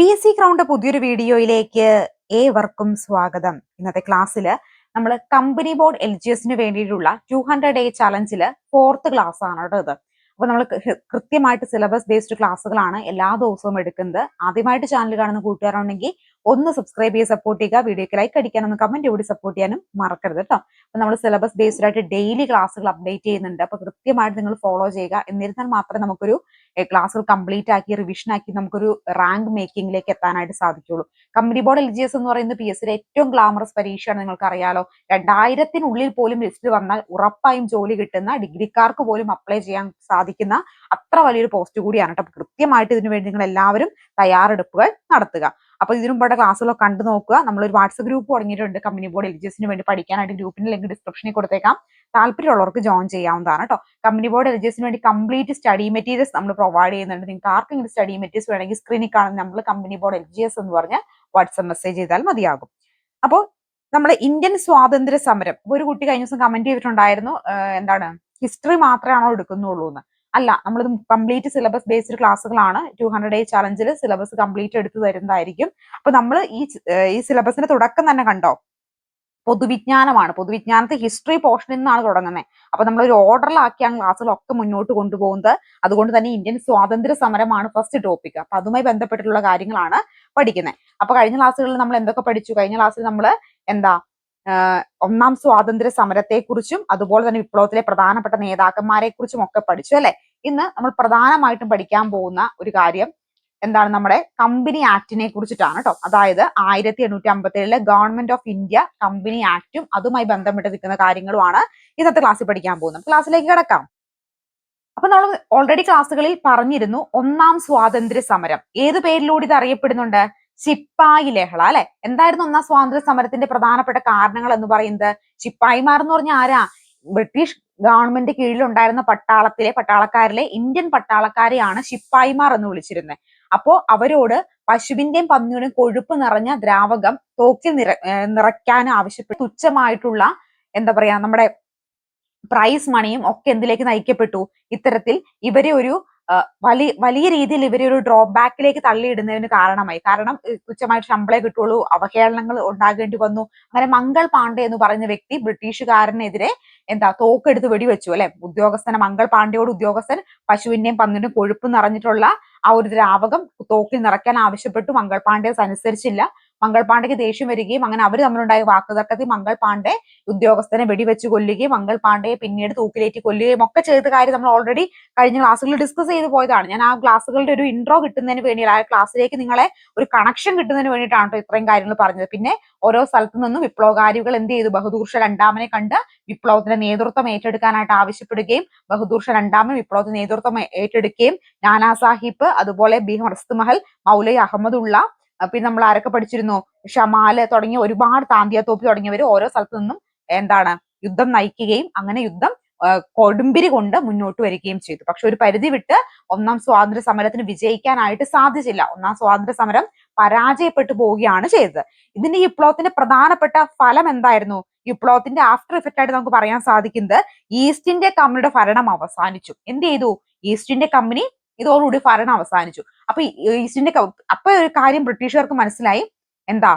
P S C crowned പുതിയൊരു വീഡിയോയിലേക്ക് ഏവർക്കും സ്വാഗതം. ഇന്നത്തെ ക്ലാസ്സിൽ നമ്മൾ കമ്പനി ബോർഡ് എൽ ജി എസിന് വേണ്ടിയിട്ടുള്ള ടു ഹൺഡ്രഡ് ഡേ ചലഞ്ചിൽ ഫോർത്ത് ക്ലാസ് ആണ് കേട്ടോ ഇത്. അപ്പൊ നമ്മൾ കൃത്യമായിട്ട് സിലബസ് ബേസ്ഡ് ക്ലാസ്സുകളാണ് എല്ലാ ദിവസവും എടുക്കുന്നത്. ആദ്യമായിട്ട് ചാനൽ കാണുന്ന കൂട്ടുകാരുണ്ടെങ്കിൽ ഒന്ന് സബ്സ്ക്രൈബ് ചെയ്ത് സപ്പോർട്ട് ചെയ്യുക വീഡിയോക്ക് ലൈക്ക് അടിക്കാൻ ഒന്ന് കമന്റ് കൂടി സപ്പോർട്ട് ചെയ്യാനും മറക്കരുത് കേട്ടോ അപ്പൊ നമ്മൾ സിലബസ് ബേസ്ഡ് ആയിട്ട് ഡെയിലി ക്ലാസ്സുകൾ അപ്ഡേറ്റ് ചെയ്യുന്നുണ്ട്. അപ്പൊ കൃത്യമായിട്ട് നിങ്ങൾ ഫോളോ ചെയ്യുക. എന്നിരുന്നാൽ മാത്രമേ നമുക്കൊരു ക്ലാസ്സുകൾ കംപ്ലീറ്റ് ആക്കി റിവിഷൻ ആക്കി നമുക്കൊരു റാങ്ക് മേക്കിംഗിലേക്ക് എത്താനായിട്ട് സാധിക്കുള്ളൂ company board L G S എന്ന് പറയുന്നത് പി എസ് ഏറ്റവും ഗ്ലാമറസ് പരീക്ഷയാണ് നിങ്ങൾക്ക് അറിയാലോ രണ്ടായിരത്തിനുള്ളിൽ പോലും ലിസ്റ്റ് വന്നാൽ ഉറപ്പായും ജോലി കിട്ടുന്ന ഡിഗ്രിക്കാർക്ക് പോലും അപ്ലൈ ചെയ്യാൻ സാധിക്കുന്ന അത്ര വലിയൊരു പോസ്റ്റ് കൂടിയാണ് കേട്ടോ കൃത്യമായിട്ട് ഇതിനു വേണ്ടി നിങ്ങൾ എല്ലാവരും തയ്യാറെടുപ്പുകൾ നടത്തുക. അപ്പൊ ഇതിനു മുമ്പ് ക്ലാസ്സുകളൊക്കെ കണ്ടു നോക്കുക. നമ്മളൊരു വാട്സ്ആപ്പ് ഗ്രൂപ്പ് തുടങ്ങിയിട്ടുണ്ട്. കമ്പനി ബോർഡ് എസിന് വേണ്ടി പഠിക്കാനായിട്ട് ഗ്രൂപ്പിന്റെ ലിങ്ക് ഡിസ്ക്രിപ്ഷനിൽ കൊടുത്തേക്കാം. താല്പര്യമുള്ളവർക്ക് ജോയിൻ ചെയ്യാവുന്നതാണ് കേട്ടോ കമ്പനി ബോർഡ് എസിന് വേണ്ടി കംപ്ലീറ്റ് സ്റ്റഡി മെറ്റീരിയൽസ് നമ്മൾ പ്രൊവൈഡ് ചെയ്യുന്നുണ്ട്. നിങ്ങൾക്ക് ആർക്കെങ്കിലും സ്റ്റഡി മെറ്റീരിയൽസ് വേണമെങ്കിൽ സ്ക്രീനിൽ കാണുന്ന നമ്മൾ കമ്പനി ബോർഡ് എസ് എന്ന് പറഞ്ഞ് വാട്സ്ആപ്പ് മെസ്സേജ് ചെയ്താൽ മതിയാകും. അപ്പോൾ നമ്മുടെ ഇന്ത്യൻ സ്വാതന്ത്ര്യ സമരം ഒരു കുട്ടി കഴിഞ്ഞ ദിവസം കമന്റ് ചെയ്തിട്ടുണ്ടായിരുന്നു. എന്താണ്? ഹിസ്റ്ററി മാത്രമാണോ എടുക്കുന്നുള്ളൂ എന്ന് അല്ല നമ്മളിത് കംപ്ലീറ്റ് സിലബസ് ബേസ്ഡ് ക്ലാസ്സുകളാണ്. ടു ഹൺഡ്രഡ് ഡേ ചലഞ്ചിൽ സിലബസ് കംപ്ലീറ്റ് എടുത്തു തരുന്നതായിരിക്കും. അപ്പൊ നമ്മൾ ഈ ഈ സിലബസിന്റെ തുടക്കം തന്നെ കണ്ടോ? പൊതുവിജ്ഞാനമാണ്. പൊതുവിജ്ഞാനത്തെ ഹിസ്റ്ററി പോർഷനിൽ നിന്നാണ് തുടങ്ങുന്നത് അപ്പൊ നമ്മൾ ഒരു ഓർഡറിലാക്കിയാണ് ക്ലാസ്സുകളൊക്കെ മുന്നോട്ട് കൊണ്ടുപോകുന്നത്. അതുകൊണ്ട് തന്നെ ഇന്ത്യൻ സ്വാതന്ത്ര്യ സമരമാണ് ഫസ്റ്റ് ടോപ്പിക് അപ്പൊ അതുമായി ബന്ധപ്പെട്ടിട്ടുള്ള കാര്യങ്ങളാണ് പഠിക്കുന്നത് അപ്പൊ കഴിഞ്ഞ ക്ലാസ്സുകളിൽ നമ്മൾ എന്തൊക്കെ പഠിച്ചു? കഴിഞ്ഞ ക്ലാസ്സിൽ നമ്മൾ എന്താ ഒന്നാം സ്വാതന്ത്ര്യ സമരത്തെക്കുറിച്ചും അതുപോലെ തന്നെ വിപ്ലവത്തിലെ പ്രധാനപ്പെട്ട നേതാക്കന്മാരെ കുറിച്ചും ഒക്കെ പഠിച്ചു അല്ലെ? ഇന്ന് നമ്മൾ പ്രധാനമായിട്ടും പഠിക്കാൻ പോകുന്ന ഒരു കാര്യം എന്താണ്? നമ്മുടെ കമ്പനി ആക്ടിനെ കുറിച്ചിട്ടാണ് കേട്ടോ. അതായത് ആയിരത്തി എണ്ണൂറ്റി അമ്പത്തി ഏഴിലെ ഗവൺമെന്റ് ഓഫ് ഇന്ത്യ കമ്പനി ആക്റ്റും അതുമായി ബന്ധപ്പെട്ട് നിൽക്കുന്ന കാര്യങ്ങളുമാണ് ഇന്നത്തെ ക്ലാസ്സിൽ പഠിക്കാൻ പോകുന്നത്. ക്ലാസ്സിലേക്ക് കിടക്കാം. അപ്പൊ നമ്മൾ ഓൾറെഡി ക്ലാസ്സുകളിൽ പറഞ്ഞിരുന്നു ഒന്നാം സ്വാതന്ത്ര്യ സമരം ഏത് പേരിലൂടെ ഇത് അറിയപ്പെടുന്നുണ്ട്? ചിപ്പായി ലഹള അല്ലെ? എന്തായിരുന്നു ഒന്നാം സ്വാതന്ത്ര്യ സമരത്തിന്റെ പ്രധാനപ്പെട്ട കാരണങ്ങൾ എന്ന് പറയുന്നത്? ശിപ്പായിമാർ എന്ന് പറഞ്ഞ ആരാ? ബ്രിട്ടീഷ് ഗവൺമെന്റ് കീഴിലുണ്ടായിരുന്ന പട്ടാളത്തിലെ പട്ടാളക്കാരിലെ ഇന്ത്യൻ പട്ടാളക്കാരെയാണ് ശിപ്പായിമാർ എന്ന് വിളിച്ചിരുന്നത് അപ്പോ അവരോട് പശുവിന്റെയും പന്നിയുടെയും കൊഴുപ്പ് നിറഞ്ഞ ദ്രാവകം തോക്കിൽ നിറ നിറയ്ക്കാൻ ആവശ്യപ്പെട്ടു തുച്ഛമായിട്ടുള്ള എന്താ പറയാ നമ്മുടെ പ്രൈസ് മണിയും ഒക്കെ എന്തിലേക്ക് നയിക്കപ്പെട്ടു? ഇത്തരത്തിൽ ഇവരെ ഒരു വലിയ വലിയ രീതിയിൽ ഇവരൊരു ഒരു ഡ്രോബാക്കിലേക്ക് തള്ളിയിടുന്നതിന് കാരണമായി. കാരണം തുച്ഛമായിട്ട് ശമ്പളേ കിട്ടുള്ളൂ അവഹേളനങ്ങൾ ഉണ്ടാകേണ്ടി വന്നു. അങ്ങനെ മംഗൾ പാണ്ഡെ എന്ന് പറയുന്ന വ്യക്തി ബ്രിട്ടീഷുകാരനെതിരെ എന്താ തോക്കെടുത്ത് വെടിവെച്ചു അല്ലെ? ഉദ്യോഗസ്ഥനെ മംഗൾ പാണ്ഡെയോട് ഉദ്യോഗസ്ഥൻ പശുവിന്റെയും പന്നിന്റെയും കൊഴുപ്പ് നിറഞ്ഞിട്ടുള്ള ആ ഒരു ദ്രാവകം തോക്കിൽ നിറയ്ക്കാൻ ആവശ്യപ്പെട്ടു. മംഗൾ പാണ്ഡെ അനുസരിച്ചില്ല മംഗൾ പാണ്ഡെക്ക് ദേഷ്യം വരികയും അങ്ങനെ അവർ തമ്മിലുണ്ടായ വാക്കുതർക്കത്തിൽ മംഗൾ പാണ്ഡെ ഉദ്യോഗസ്ഥനെ വെടിവെച്ച് കൊല്ലുകയും മംഗൾ പാണ്ഡെയെ പിന്നീട് തൂക്കിലേറ്റി കൊല്ലുകയും ഒക്കെ ചെയ്ത കാര്യം നമ്മൾ ഓൾറെഡി കഴിഞ്ഞ ക്ലാസ്സുകളിൽ ഡിസ്കസ് ചെയ്തു പോയതാണ്. ഞാൻ ആ ക്ലാസ്സുകളുടെ ഒരു ഇൻട്രോ കിട്ടുന്നതിന് വേണ്ടി ആ ക്ലാസ്സിലേക്ക് നിങ്ങളെ ഒരു കണക്ഷൻ കിട്ടുന്നതിന് വേണ്ടിയിട്ടാണ് ഇത്രയും കാര്യങ്ങൾ പറഞ്ഞത്. പിന്നെ ഓരോ സ്ഥലത്തു നിന്നും വിപ്ലവകാരികൾ എന്ത് ചെയ്തു? ബഹുദൂർഷ രണ്ടാമനെ കണ്ട് വിപ്ലവത്തിന്റെ നേതൃത്വം ഏറ്റെടുക്കാനായിട്ട് ആവശ്യപ്പെടുകയും ബഹുദൂർഷ രണ്ടാമൻ വിപ്ലവത്തിന്റെ നേതൃത്വം ഏറ്റെടുക്കുകയും നാനാ സാഹിബ് അതുപോലെ ബി മഹൽ മൗലൈ അഹമ്മദുള്ള പിന്നെ നമ്മൾ ആരൊക്കെ പഠിച്ചിരുന്നു? ഷമാൽ തുടങ്ങിയ ഒരുപാട് താന്തിയ തോപ്പി തുടങ്ങിയവർ ഓരോ സ്ഥലത്തു നിന്നും എന്താണ് യുദ്ധം നയിക്കുകയും അങ്ങനെ യുദ്ധം കൊടുമ്പിരി കൊണ്ട് മുന്നോട്ട് വരികയും ചെയ്തു. പക്ഷെ ഒരു പരിധി വിട്ട് ഒന്നാം സ്വാതന്ത്ര്യ സമരത്തിന് വിജയിക്കാനായിട്ട് സാധിച്ചില്ല. ഒന്നാം സ്വാതന്ത്ര്യ സമരം പരാജയപ്പെട്ടു പോവുകയാണ് ചെയ്തത്. ഇതിന്റെ വിപ്ലവത്തിന്റെ പ്രധാനപ്പെട്ട ഫലം എന്തായിരുന്നു? വിപ്ലവത്തിന്റെ ആഫ്റ്റർ ഇഫക്റ്റ് ആയിട്ട് നമുക്ക് പറയാൻ സാധിക്കുന്നത് ഈസ്റ്റ് ഇന്ത്യ കമ്പനിയുടെ ഭരണം അവസാനിച്ചു. എന്ത് ചെയ്തു? ഈസ്റ്റ് ഇന്ത്യ കമ്പനി ഇതോടുകൂടി ഭരണം അവസാനിച്ചു. അപ്പൊ ഈസ്റ്റ് ഇന്ത്യ അപ്പൊ ഒരു കാര്യം ബ്രിട്ടീഷുകാർക്ക് മനസ്സിലായി. എന്താ?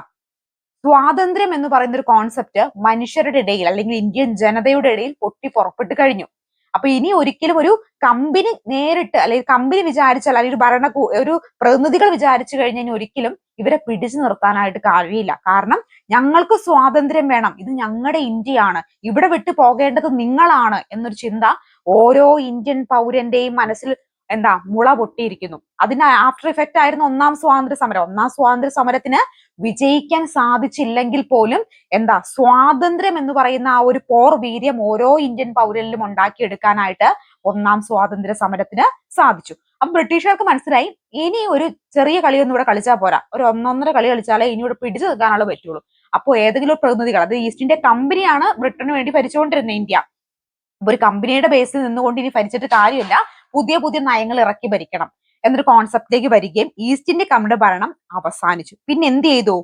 സ്വാതന്ത്ര്യം എന്ന് പറയുന്ന ഒരു കോൺസെപ്റ്റ് മനുഷ്യരുടെ ഇടയിൽ അല്ലെങ്കിൽ ഇന്ത്യൻ ജനതയുടെ ഇടയിൽ പൊട്ടി പുറപ്പെട്ട് കഴിഞ്ഞു. അപ്പൊ ഇനി ഒരിക്കലും ഒരു കമ്പനി നേരിട്ട് അല്ലെങ്കിൽ കമ്പനി വിചാരിച്ചാൽ അല്ലെങ്കിൽ ഒരു ഭരണ ഒരു പ്രതിനിധികൾ വിചാരിച്ചു കഴിഞ്ഞാൽ ഒരിക്കലും ഇവരെ പിടിച്ചു നിർത്താനായിട്ട് കഴിയില്ല. കാരണം ഞങ്ങൾക്ക് സ്വാതന്ത്ര്യം വേണം. ഇത് ഞങ്ങളുടെ ഇന്ത്യയാണ്. ഇവിടെ വിട്ടു പോകേണ്ടത് നിങ്ങളാണ് എന്നൊരു ചിന്ത ഓരോ ഇന്ത്യൻ പൗരന്റെയും മനസ്സിൽ എന്താ മുള പൊട്ടിയിരിക്കുന്നു. അതിന് ആഫ്റ്റർ ഇഫക്റ്റ് ആയിരുന്നു ഒന്നാം സ്വാതന്ത്ര്യ സമരം. ഒന്നാം സ്വാതന്ത്ര്യ സമരത്തിന് വിജയിക്കാൻ സാധിച്ചില്ലെങ്കിൽ പോലും എന്താ സ്വാതന്ത്ര്യം എന്ന് പറയുന്ന ആ ഒരു പോർ വീര്യം ഓരോ ഇന്ത്യൻ പൗരനിലും ഉണ്ടാക്കിയെടുക്കാനായിട്ട് ഒന്നാം സ്വാതന്ത്ര്യ സമരത്തിന് സാധിച്ചു. അപ്പൊ ബ്രിട്ടീഷുകാർക്ക് മനസ്സിലായി ഇനി ഒരു ചെറിയ കളിയൊന്നും ഇവിടെ കളിച്ചാൽ പോരാ. ഒരു ഒന്നൊന്നര കളി കളിച്ചാലേ ഇനി ഇവിടെ പിടിച്ചു നിൽക്കാനുള്ള പറ്റുള്ളൂ. അപ്പോൾ ഏതെങ്കിലും പ്രതിനിധികൾ അത് ഈസ്റ്റ് ഇന്ത്യ കമ്പനിയാണ് ബ്രിട്ടന് വേണ്ടി ഭരിച്ചുകൊണ്ടിരുന്നത് ഇന്ത്യ. ഒരു കമ്പനിയുടെ ബേസിൽ നിന്നുകൊണ്ട് ഇനി ഭരിച്ചിട്ട് കാര്യമില്ല. പുതിയ പുതിയ നയങ്ങൾ ഇറക്കി ഭരിക്കണം എന്നൊരു കോൺസെപ്റ്റിലേക്ക് വരികയും ഈസ്റ്റ് ഇന്ത്യ കമ്പനിയുടെ ഭരണം അവസാനിച്ചു. പിന്നെ എന്ത് ചെയ്തു?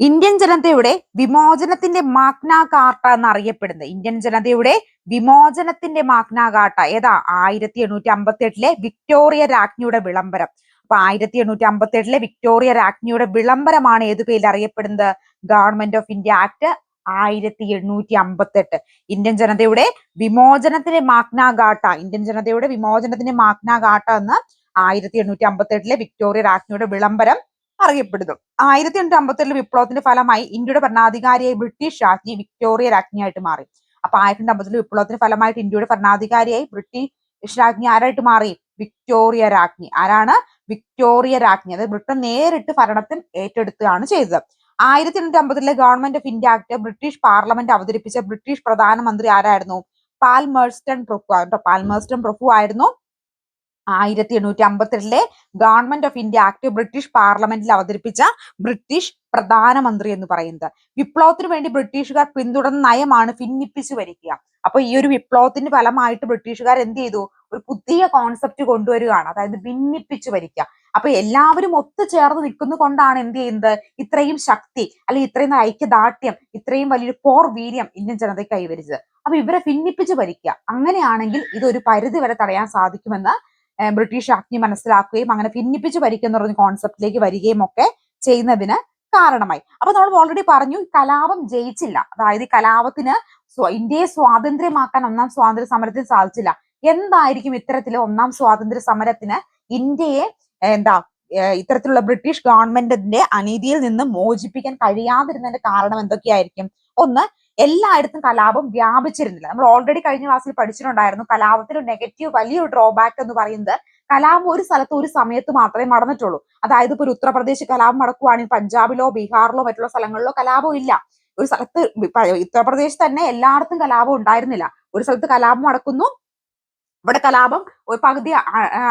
ഇന്ത്യൻ ജനതയുടെ വിമോചനത്തിന്റെ മാഗ്ന എന്ന് എന്നറിയപ്പെടുന്നത്. ഇന്ത്യൻ ജനതയുടെ വിമോചനത്തിന്റെ മാഗ്ന കാർട്ട ഏതാ? ആയിരത്തി എണ്ണൂറ്റി അമ്പത്തി എട്ടിലെ വിക്ടോറിയ രാജ്ഞിയുടെ വിളംബരം. അപ്പൊ ആയിരത്തി എണ്ണൂറ്റി അമ്പത്തി എട്ടിലെ വിക്ടോറിയ രാജ്ഞിയുടെ വിളംബരമാണ് ഏതു പേരിൽ അറിയപ്പെടുന്നത്? ഗവൺമെന്റ് ഓഫ് ഇന്ത്യ ആക്ട് ആയിരത്തി എണ്ണൂറ്റി അമ്പത്തി എട്ട് ഇന്ത്യൻ ജനതയുടെ വിമോചനത്തിന്റെ മാഗ്നാഘാട്ട ഇന്ത്യൻ ജനതയുടെ വിമോചനത്തിന്റെ മാഗ്നാഘാട്ട എന്ന് ആയിരത്തി എണ്ണൂറ്റി അമ്പത്തി എട്ടിലെ വിക്ടോറിയ രാജ്ഞിയുടെ വിളംബരം അറിയപ്പെടുന്നു. ആയിരത്തി എണ്ണൂറ്റി അമ്പത്തി എട്ടിലെ വിപ്ലവത്തിന്റെ ഫലമായി ഇന്ത്യയുടെ ഭരണാധികാരിയായി ബ്രിട്ടീഷ് രാജ്ഞി വിക്ടോറിയ രാജ്ഞിയായിട്ട് മാറി. അപ്പൊ ആയിരത്തി എണ്ണൂറ്റി വിപ്ലവത്തിന്റെ ഫലമായിട്ട് ഇന്ത്യയുടെ ഭരണാധികാരിയായി ബ്രിട്ടീഷ് രാജ്ഞി ആരായിട്ട് മാറി? വിക്ടോറിയ രാജ്ഞി. ആരാണ്? വിക്ടോറിയ രാജ്ഞി. അതായത് ബ്രിട്ടൻ നേരിട്ട് ഭരണത്തിൽ ഏറ്റെടുക്കുകയാണ് ചെയ്തത്. ആയിരത്തി എണ്ണൂറ്റി അമ്പതിലെ government of India act British parliament അവതരിപ്പിച്ച ബ്രിട്ടീഷ് പ്രധാനമന്ത്രി ആരായിരുന്നു? പാൽമേഴ്സ്റ്റൺ പ്രഭു കേട്ടോ പാൽമേഴ്സ്റ്റൺ പ്രഭു ആയിരുന്നു. ആയിരത്തി എണ്ണൂറ്റി അമ്പത്തിരണ്ടിലെ government of India act British പാർലമെന്റിൽ അവതരിപ്പിച്ച ബ്രിട്ടീഷ് പ്രധാനമന്ത്രി എന്ന് പറയുന്നത്. വിപ്ലവത്തിനു വേണ്ടി ബ്രിട്ടീഷുകാർ പിന്തുടർന്ന നയമാണ് ഭിന്നിപ്പിച്ചു വരിക്കുക. അപ്പൊ ഈ ഒരു വിപ്ലവത്തിന്റെ ഫലമായിട്ട് ബ്രിട്ടീഷുകാർ എന്ത് ചെയ്തു? ഒരു പുതിയ കോൺസെപ്റ്റ് കൊണ്ടുവരികയാണ്. അതായത് ഭിന്നിപ്പിച്ചു ഭരിക്കുക. അപ്പൊ എല്ലാവരും ഒത്തുചേർന്ന് നിൽക്കുന്ന കൊണ്ടാണ് എന്ത് ചെയ്യുന്നത്? ഇത്രയും ശക്തി അല്ലെങ്കിൽ ഇത്രയും ഐക്യദാർഢ്യം ഇത്രയും വലിയൊരു പോർ വീര്യം ഇന്ത്യൻ ജനതയ്ക്ക് കൈവരിച്ചത്. അപ്പൊ ഇവരെ ഭിന്നിപ്പിച്ച് ഭരിക്കുക. അങ്ങനെയാണെങ്കിൽ ഇതൊരു പരിധി വരെ തടയാൻ സാധിക്കുമെന്ന് ബ്രിട്ടീഷ് ആജ്ഞ മനസ്സിലാക്കുകയും അങ്ങനെ ഭിന്നിപ്പിച്ച് ഭരിക്കുന്ന കോൺസെപ്റ്റിലേക്ക് വരികയും ഒക്കെ ചെയ്യുന്നതിന് കാരണമായി. അപ്പൊ നമ്മൾ ഓൾറെഡി പറഞ്ഞു കലാപം ജയിച്ചില്ല. അതായത് കലാപത്തിന് ഇന്ത്യയെ സ്വാതന്ത്ര്യമാക്കാൻ ഒന്നാം സ്വാതന്ത്ര്യ സമരത്തിന് സാധിച്ചില്ല. എന്തായിരിക്കും ഇത്തരത്തിലെ ഒന്നാം സ്വാതന്ത്ര്യ സമരത്തിന് ഇന്ത്യയെ എന്താ ഇത്തരത്തിലുള്ള ബ്രിട്ടീഷ് ഗവൺമെന്റിന്റെ അനീതിയിൽ നിന്ന് മോചിപ്പിക്കാൻ കഴിയാതിരുന്നതിന്റെ കാരണം എന്തൊക്കെയായിരിക്കും? ഒന്ന് എല്ലായിടത്തും കലാപം വ്യാപിച്ചിരുന്നില്ല. നമ്മൾ ഓൾറെഡി കഴിഞ്ഞ ക്ലാസ്സിൽ പഠിച്ചിട്ടുണ്ടായിരുന്നു കലാപത്തിന് നെഗറ്റീവ് വലിയൊരു ഡ്രോബാക്ക് എന്ന് പറയുന്നത് കലാപം ഒരു സ്ഥലത്ത് ഒരു സമയത്ത് മാത്രമേ നടന്നിട്ടുള്ളൂ അതായത് ഇപ്പോൾ ഒരു ഉത്തർപ്രദേശ് കലാപം നടക്കുവാണെങ്കിൽ പഞ്ചാബിലോ ബീഹാറിലോ മറ്റുള്ള സ്ഥലങ്ങളിലോ കലാപം ഇല്ല. ഒരു സ്ഥലത്ത് ഉത്തർപ്രദേശ് തന്നെ എല്ലായിടത്തും കലാപം ഉണ്ടായിരുന്നില്ല. ഒരു സ്ഥലത്ത് കലാപം നടക്കുന്നു. ഇവിടെ കലാപം ഒരു പകുതി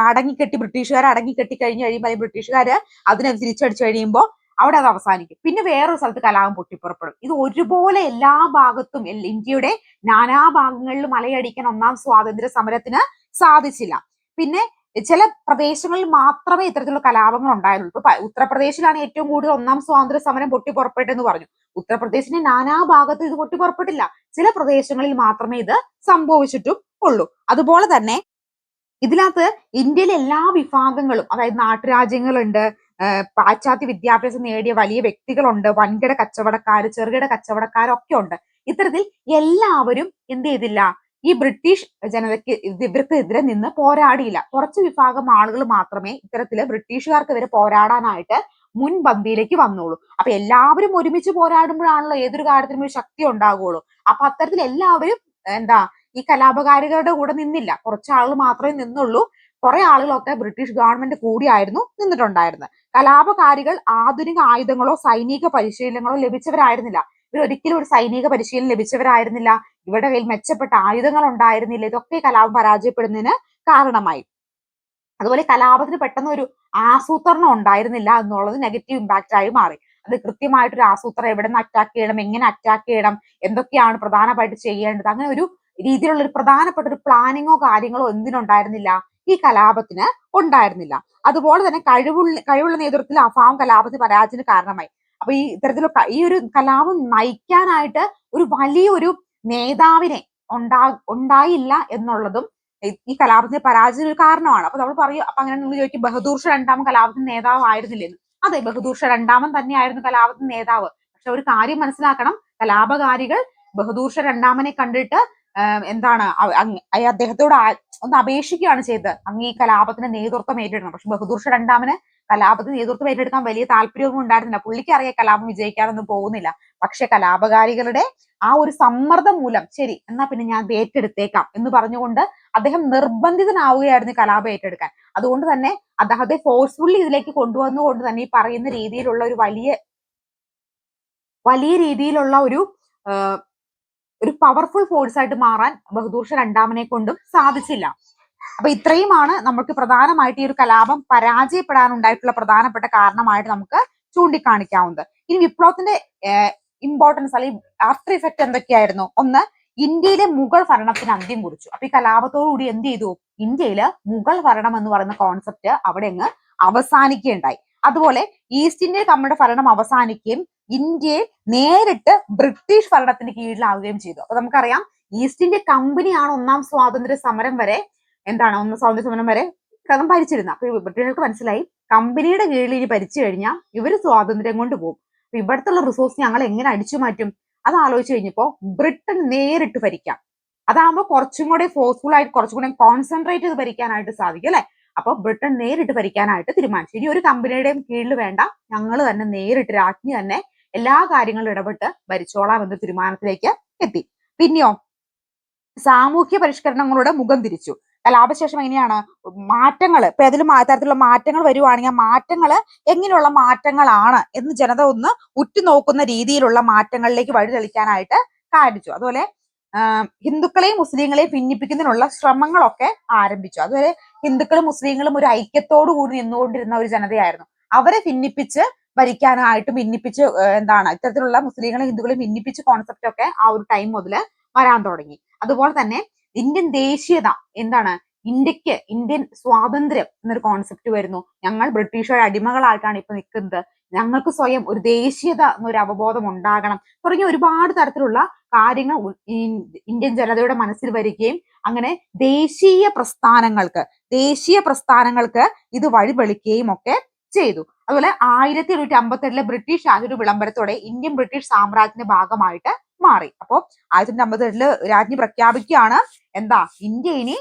അടങ്ങിക്കെട്ടി ബ്രിട്ടീഷുകാർ അടങ്ങിക്കെട്ടി കഴിഞ്ഞ് കഴിയുമ്പോൾ ബ്രിട്ടീഷുകാർ അതിനെ തിരിച്ചടിച്ചു കഴിയുമ്പോൾ അവിടെ അത് അവസാനിക്കും. പിന്നെ വേറൊരു സ്ഥലത്ത് കലാപം പൊട്ടിപ്പുറപ്പെടും. ഇത് ഒരുപോലെ എല്ലാ ഭാഗത്തും ഇന്ത്യയുടെ നാനാ ഭാഗങ്ങളിലും മലയടിക്കാൻ ഒന്നാം സ്വാതന്ത്ര്യ സമരത്തിന് സാധിച്ചില്ല. പിന്നെ ചില പ്രദേശങ്ങളിൽ മാത്രമേ ഇത്തരത്തിലുള്ള കലാപങ്ങൾ ഉണ്ടായിരുന്നുള്ളൂ. ഉത്തർപ്രദേശിലാണ് ഏറ്റവും കൂടുതൽ ഒന്നാം സ്വാതന്ത്ര്യ സമരം പൊട്ടിപ്പുറപ്പെട്ടെന്ന് പറഞ്ഞു. ഉത്തർപ്രദേശിന്റെ നാനാ ഭാഗത്ത് ഇത് പൊട്ടിപ്പുറപ്പെട്ടില്ല ചില പ്രദേശങ്ങളിൽ മാത്രമേ ഇത് സംഭവിച്ചിട്ടും ഉള്ളൂ. അതുപോലെ തന്നെ ഇതിനകത്ത് ഇന്ത്യയിലെ എല്ലാ വിഭാഗങ്ങളും അതായത് നാട്ടുരാജ്യങ്ങളുണ്ട് പാശ്ചാത്യ വിദ്യാഭ്യാസം നേടിയ വലിയ വ്യക്തികളുണ്ട് വൻകിട കച്ചവടക്കാർ ചെറുകിട കച്ചവടക്കാരൊക്കെ ഉണ്ട്. ഇത്തരത്തിൽ എല്ലാവരും എന്ത് ചെയ്തില്ല ഈ ബ്രിട്ടീഷ് ജനതയ്ക്ക് ഇവർക്കെതിരെ നിന്ന് പോരാടിയില്ല. കുറച്ച് വിഭാഗം ആളുകൾ മാത്രമേ ഇത്തരത്തിൽ ബ്രിട്ടീഷുകാർക്കെതിരെ പോരാടാനായിട്ട് മുൻപന്തിയിലേക്ക് വന്നോളൂ. അപ്പൊ എല്ലാവരും ഒരുമിച്ച് പോരാടുമ്പോഴാണല്ലോ ഏതൊരു കാര്യത്തിനും ഒരു ശക്തി ഉണ്ടാകുള്ളൂ അപ്പൊ അത്തരത്തിൽ എല്ലാവരും എന്താ ഈ കലാപകാരികളുടെ കൂടെ നിന്നില്ല. കുറച്ച് ആളുകൾ മാത്രമേ നിന്നുള്ളൂ. കുറെ ആളുകളൊക്കെ ബ്രിട്ടീഷ് ഗവൺമെന്റ് കൂടിയായിരുന്നു നിന്നിട്ടുണ്ടായിരുന്നത് കലാപകാരികൾ ആധുനിക ആയുധങ്ങളോ സൈനിക പരിശീലനങ്ങളോ ലഭിച്ചവരായിരുന്നില്ല. ഇവർ ഒരിക്കലും ഒരു സൈനിക പരിശീലനം ലഭിച്ചവരായിരുന്നില്ല. ഇവരുടെ കയ്യിൽ മെച്ചപ്പെട്ട ആയുധങ്ങൾ ഉണ്ടായിരുന്നില്ല ഇതൊക്കെ കലാപം പരാജയപ്പെടുന്നതിന് കാരണമായി. അതുപോലെ കലാപത്തിന് പെട്ടെന്ന് ഒരു ആസൂത്രണം ഉണ്ടായിരുന്നില്ല എന്നുള്ളത് നെഗറ്റീവ് ഇമ്പാക്റ്റ് ആയി മാറി. അത് കൃത്യമായിട്ടൊരു ആസൂത്രണം എവിടെ നിന്ന് അറ്റാക്ക് ചെയ്യണം എങ്ങനെ അറ്റാക്ക് ചെയ്യണം എന്തൊക്കെയാണ് പ്രധാനമായിട്ട് ചെയ്യേണ്ടത് അങ്ങനെ ഒരു രീതിയിലുള്ള ഒരു പ്രധാനപ്പെട്ട ഒരു പ്ലാനിങ്ങോ കാര്യങ്ങളോ എന്തിനുണ്ടായിരുന്നില്ല ഈ കലാപത്തിന് ഉണ്ടായിരുന്നില്ല. അതുപോലെ തന്നെ കഴിവുള്ള കഴിവുള്ള നേതൃത്വത്തിൽ അഫാം കലാപത്തിന് പരാജയത്തിന് കാരണമായി. അപ്പൊ ഈ ഇത്തരത്തിലുള്ള ഈ ഒരു കലാപം നയിക്കാനായിട്ട് ഒരു വലിയൊരു നേതാവിനെ ഉണ്ടാ ഉണ്ടായില്ല എന്നുള്ളതും ഈ- കലാപത്തിന്റെ പരാജയത്തിന് ഒരു കാരണമാണ്. അപ്പൊ നമ്മൾ പറയും അപ്പൊ അങ്ങനെ നിങ്ങൾ ചോദിക്കും ബഹദൂർഷ രണ്ടാമൻ കലാപത്തിന്റെ നേതാവ് ആയിരുന്നില്ലെന്ന്. അതെ ബഹദൂർഷ രണ്ടാമൻ തന്നെയായിരുന്നു കലാപത്തിന്റെ നേതാവ്. പക്ഷെ ഒരു കാര്യം മനസ്സിലാക്കണം കലാപകാരികൾ ബഹദൂർഷ രണ്ടാമനെ കണ്ടിട്ട് എന്താണ് അദ്ദേഹത്തോട് ഒന്ന് അപേക്ഷിക്കുകയാണ് ചെയ്തത്. അങ്ങ് ഈ കലാപത്തിന് നേതൃത്വം ഏറ്റെടുക്കണം. പക്ഷെ ബഹദൂർഷ രണ്ടാമന് കലാപത്തിന് നേതൃത്വം ഏറ്റെടുക്കാൻ വലിയ താല്പര്യമൊന്നും ഉണ്ടായിരുന്നില്ല. പുള്ളിക്ക് അറിയാം കലാപം വിജയിക്കാനൊന്നും പോകുന്നില്ല. പക്ഷെ കലാപകാരികളുടെ ആ ഒരു സമ്മർദ്ദം മൂലം ശരി എന്നാ പിന്നെ ഞാൻ ഏറ്റെടുത്തേക്കാം എന്ന് പറഞ്ഞുകൊണ്ട് അദ്ദേഹം നിർബന്ധിതനാവുകയായിരുന്നു കലാപം ഏറ്റെടുക്കാൻ. അതുകൊണ്ട് തന്നെ അദ്ദേഹത്തെ ഫോഴ്സ്ഫുള്ളി ഇതിലേക്ക് കൊണ്ടുവന്നുകൊണ്ട് തന്നെ ഈ പറയുന്ന രീതിയിലുള്ള ഒരു വലിയ വലിയ രീതിയിലുള്ള ഒരു ഒരു പവർഫുൾ ഫോഴ്സ് ആയിട്ട് മാറാൻ ബഹദൂർ ഷാ രണ്ടാമനെ കൊണ്ടും സാധിച്ചില്ല. അപ്പൊ ഇത്രയുമാണ് നമുക്ക് പ്രധാനമായിട്ട് ഈ ഒരു കലാപം പരാജയപ്പെടാനുണ്ടായിട്ടുള്ള പ്രധാനപ്പെട്ട കാരണമായിട്ട് നമുക്ക് ചൂണ്ടിക്കാണിക്കാവുന്നത്. ഇനി വിപ്ലവത്തിന്റെ ഇമ്പോർട്ടൻസ് അല്ലെങ്കിൽ ആഫ്റ്റർ ഇഫക്റ്റ് എന്തൊക്കെയായിരുന്നു? ഒന്ന് ഇന്ത്യയിലെ മുഗൾ ഭരണത്തിന് അന്ത്യം കുറിച്ചു. അപ്പൊ ഈ കലാപത്തോടുകൂടി എന്ത് ചെയ്തു? ഇന്ത്യയിൽ മുഗൾ ഭരണം എന്ന് പറയുന്ന കോൺസെപ്റ്റ് അവിടെ അങ്ങ് അവസാനിക്കുകയുണ്ടായി. അതുപോലെ ഈസ്റ്റ് ഇന്ത്യ കമ്പനിയുടെ ഭരണം അവസാനിക്കുകയും ഇന്ത്യയെ നേരിട്ട് ബ്രിട്ടീഷ് ഭരണത്തിന് കീഴിലാവുകയും ചെയ്തു. അപ്പൊ നമുക്കറിയാം ഈസ്റ്റ് ഇന്ത്യ കമ്പനിയാണ് ഒന്നാം സ്വാതന്ത്ര്യ സമരം വരെ എന്താണ്? ഒന്ന് സ്വാതന്ത്ര്യ സമരം വരെ കാരണം ഭരിച്ചിരുന്നത് അപ്പൊ ബ്രിട്ടീഷുകാർക്ക് മനസ്സിലായി. കമ്പനിയുടെ കീഴിൽ ഇനി ഭരിച്ചു കഴിഞ്ഞാൽ ഇവർ സ്വാതന്ത്ര്യം കൊണ്ട് പോകും. അപ്പൊ ഇവിടത്തുള്ള റിസോഴ്സ് ഞങ്ങൾ എങ്ങനെ അടിച്ചു മാറ്റും? അത് ആലോചിച്ച് കഴിഞ്ഞപ്പോ ബ്രിട്ടൻ നേരിട്ട് ഭരിക്കാം. അതാകുമ്പോൾ കുറച്ചും കൂടെ ഫോഴ്സ്ഫുൾ ആയിട്ട് കുറച്ചും കൂടെ കോൺസെൻട്രേറ്റ് ചെയ്ത് ഭരിക്കാനായിട്ട് സാധിക്കും അല്ലെ? അപ്പൊ ബ്രിട്ടൻ നേരിട്ട് ഭരിക്കാനായിട്ട് തീരുമാനിച്ചു. ഇനി ഒരു കമ്പനിയുടെയും കീഴിൽ വേണ്ട. ഞങ്ങൾ തന്നെ നേരിട്ട് രാജ്ഞി തന്നെ എല്ലാ കാര്യങ്ങളും ഇടപെട്ട് ഭരിച്ചോളാം എന്ന തീരുമാനത്തിലേക്ക് എത്തി. പിന്നെയോ? സാമൂഹ്യ പരിഷ്കരണങ്ങളുടെ മുഖം തിരിച്ചു. കലാപശേഷം എങ്ങനെയാണ്? മാറ്റങ്ങൾ ഇപ്പൊ അതിൽ തരത്തിലുള്ള മാറ്റങ്ങൾ വരുവാണെങ്കിൽ മാറ്റങ്ങൾ എങ്ങനെയുള്ള മാറ്റങ്ങളാണ് എന്ന് ജനത ഒന്ന് ഉറ്റുനോക്കുന്ന രീതിയിലുള്ള മാറ്റങ്ങളിലേക്ക് വഴിതെളിക്കാനായിട്ട് കാണിച്ചു. അതുപോലെ ഹിന്ദുക്കളെയും മുസ്ലിങ്ങളെയും ഭിന്നിപ്പിക്കുന്നതിനുള്ള ശ്രമങ്ങളൊക്കെ ആരംഭിച്ചു. അതുപോലെ ഹിന്ദുക്കളും മുസ്ലിങ്ങളും ഒരു ഐക്യത്തോടു കൂടി നിന്നുകൊണ്ടിരുന്ന ഒരു ജനതയായിരുന്നു. അവരെ ഭിന്നിപ്പിച്ച് ഭരിക്കാനായിട്ട് ഭിന്നിപ്പിച്ച് എന്താണ് ഇത്തരത്തിലുള്ള മുസ്ലിങ്ങളെ ഹിന്ദുക്കളെ ഭിന്നിപ്പിച്ച് കോൺസെപ്റ്റ് ഒക്കെ ആ ഒരു ടൈം മുതൽ വരാൻ തുടങ്ങി. അതുപോലെ തന്നെ ഇന്ത്യൻ ദേശീയത എന്താണ്? ഇന്ത്യയ്ക്ക് ഇന്ത്യൻ സ്വാതന്ത്ര്യം എന്നൊരു കോൺസെപ്റ്റ് വരുന്നു. ഞങ്ങൾ ബ്രിട്ടീഷുകാരുടെ അടിമകളായിട്ടാണ് ഇപ്പൊ നിൽക്കുന്നത് ഞങ്ങൾക്ക് സ്വയം ഒരു ദേശീയത എന്നൊരു അവബോധം ഉണ്ടാകണം. തുടങ്ങിയ ഒരുപാട് തരത്തിലുള്ള കാര്യങ്ങൾ ഇന്ത്യൻ ജനതയുടെ മനസ്സിൽ വരികയും അങ്ങനെ ദേശീയ പ്രസ്ഥാനങ്ങൾക്ക് ദേശീയ പ്രസ്ഥാനങ്ങൾക്ക് ഇത് വഴിവെളിക്കുകയും ഒക്കെ ചെയ്തു. അതുപോലെ ആയിരത്തി എണ്ണൂറ്റി അമ്പത്തി എട്ടിലെ ബ്രിട്ടീഷ് ഒരു വിളംബരത്തോടെ ഇന്ത്യൻ ബ്രിട്ടീഷ് സാമ്രാജ്യത്തിന്റെ ഭാഗമായിട്ട് മാറി. അപ്പോ ആയിരത്തി തൊള്ളായിരത്തി അമ്പത്തി എട്ടിൽ രാജ്ഞി പ്രഖ്യാപിക്കുകയാണ്. എന്താ? ഇന്ത്യ ഇനി